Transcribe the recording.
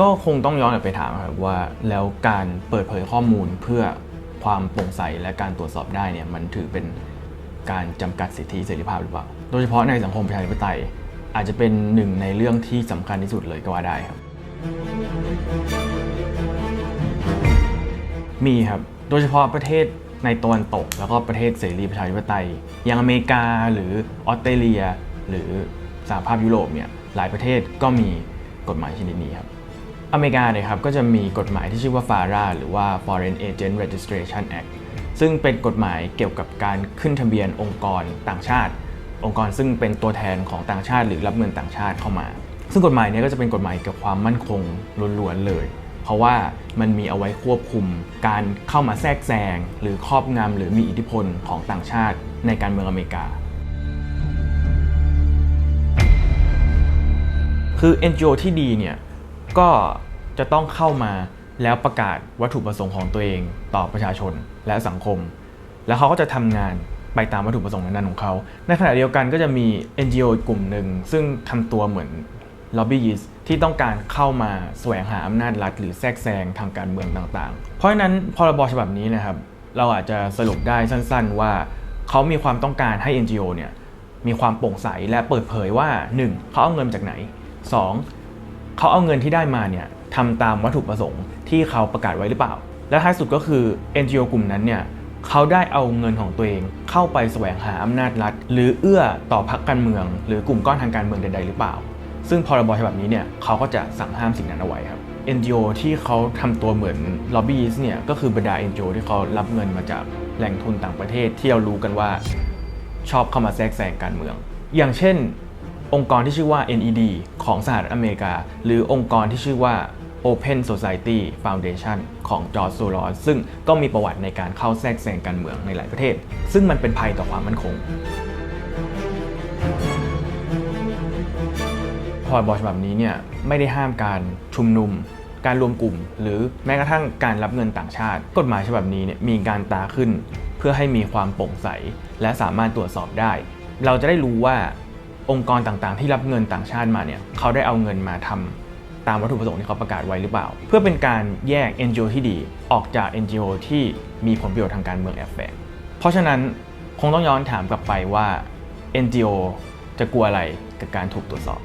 ก็คงต้องย้อนกลับไปถามครับว่าแล้วการเปิดเผยข้อมูลเพื่อความโปร่งใสและการตรวจสอบได้เนี่ยมันถือเป็นการจำกัดสิทธิเสรีภาพหรือเปล่า โดยเฉพาะในสังคมประชาธิปไตย อาจจะเป็นหนึ่งในเรื่องที่สำคัญที่สุดเลยก็ว่าได้ครับ มีครับ โดยเฉพาะประเทศในตะวันตก แล้วก็ประเทศเสรีประชาธิปไตย อย่างอเมริกาหรือออสเตรเลีย หรือสหภาพยุโรปเนี่ยหลายประเทศก็มีกฎหมายชนิดนี้ครับ อเมริกาเนี่ยครับก็จะมีกฎหมายที่ชื่อว่า FARA หรือว่า Foreign Agent Registration Act ซึ่งเป็นกฎหมายเกี่ยวกับการขึ้นทะเบียนองค์กรต่างชาติ องค์กรซึ่งเป็นตัวแทนของต่างชาติ หรือรับเงินต่างชาติเข้ามา ซึ่งกฎหมายนี้ก็จะเป็นกฎหมายเกี่ยวกับความมั่นคงล้วนๆเลย เพราะว่ามันมีเอาไว้ควบคุม การเข้ามาแทรกแซงหรือครอบงำหรือมีอิทธิพลของต่างชาติ ในการเมืองอเมริกาคือ NGO ที่ดีเนี่ย ก็จะต้องเข้ามาแล้วประกาศวัตถุประสงค์ของตัวเองต่อประชาชนและสังคม แล้วเขาก็จะทำงานไปตามวัตถุประสงค์นั้นของเขา ในขณะเดียวกันก็จะมี NGO อีกกลุ่มหนึ่ง ซึ่งทำตัวเหมือน lobbyist ที่ต้องการเข้ามาแสวงหาอำนาจรัฐ หรือแทรกแซงทางการเมืองต่างๆ เพราะฉะนั้นพรบฉบับนี้นะครับ เราอาจจะสรุปได้สั้นๆ ว่าเขามีความต้องการให้ NGO เนี่ยมีความโปร่งใสและเปิดเผยว่า 1. เขาเอาเงินมาจากไหน 2. เขาเอาเงินที่ได้มาเนี่ยทำตามวัตถุประสงค์ที่เขาประกาศไว้หรือเปล่า และท้ายสุดก็คือ NGO กลุ่มนั้นเนี่ยเขาได้เอาเงินของตัวเอง เข้าไปแสวงหาอำนาจรัฐ หรือเอื้อต่อพรรคการเมือง หรือกลุ่มก้อนทางการเมืองใดๆหรือเปล่า ซึ่งพรบฉบับนี้เนี่ยเขาก็จะสั่งห้ามสิ่งนั้นเอาไว้ครับ NGO ที่เขาทำตัวเหมือน lobbyist เนี่ยก็คือบรรดา NGO ที่เขารับเงินมาจากแหล่งทุนต่างประเทศที่เรารู้กันว่าชอบเข้ามาแทรกแซงการเมือง อย่างเช่น องค์กรที่ชื่อว่า NED ของสหรัฐอเมริกา หรือองค์กรที่ชื่อว่า Open Society Foundation ของจอร์จโซลอสซึ่งก็มีประวัติในการเข้าแทรกแซงการเมืองในหลายประเทศ ซึ่งมันเป็นภัยต่อความมั่นคงพรบฉบับนี้เนี่ยไม่ได้ห้ามการชุมนุม การรวมกลุ่ม หรือแม้กระทั่งการรับเงินต่างชาติ กฎหมายฉบับนี้เนี่ยมีการตาขึ้น เพื่อให้มีความโปร่งใส และสามารถตรวจสอบได้ เราจะได้รู้ว่า องค์กรต่างๆ ที่รับเงินต่างชาติมาเนี่ยเขาได้เอาเงินมาทำตามวัตถุประสงค์ที่เขาประกาศไว้หรือเปล่า เพื่อเป็นการแยก NGO ที่ดีออกจาก NGO ที่มีผลประโยชน์ทางการเมืองแอบแฝงเพราะฉะนั้นคงต้องย้อนถามกลับไปว่า NGO จะกลัวอะไรกับการถูกตรวจสอบ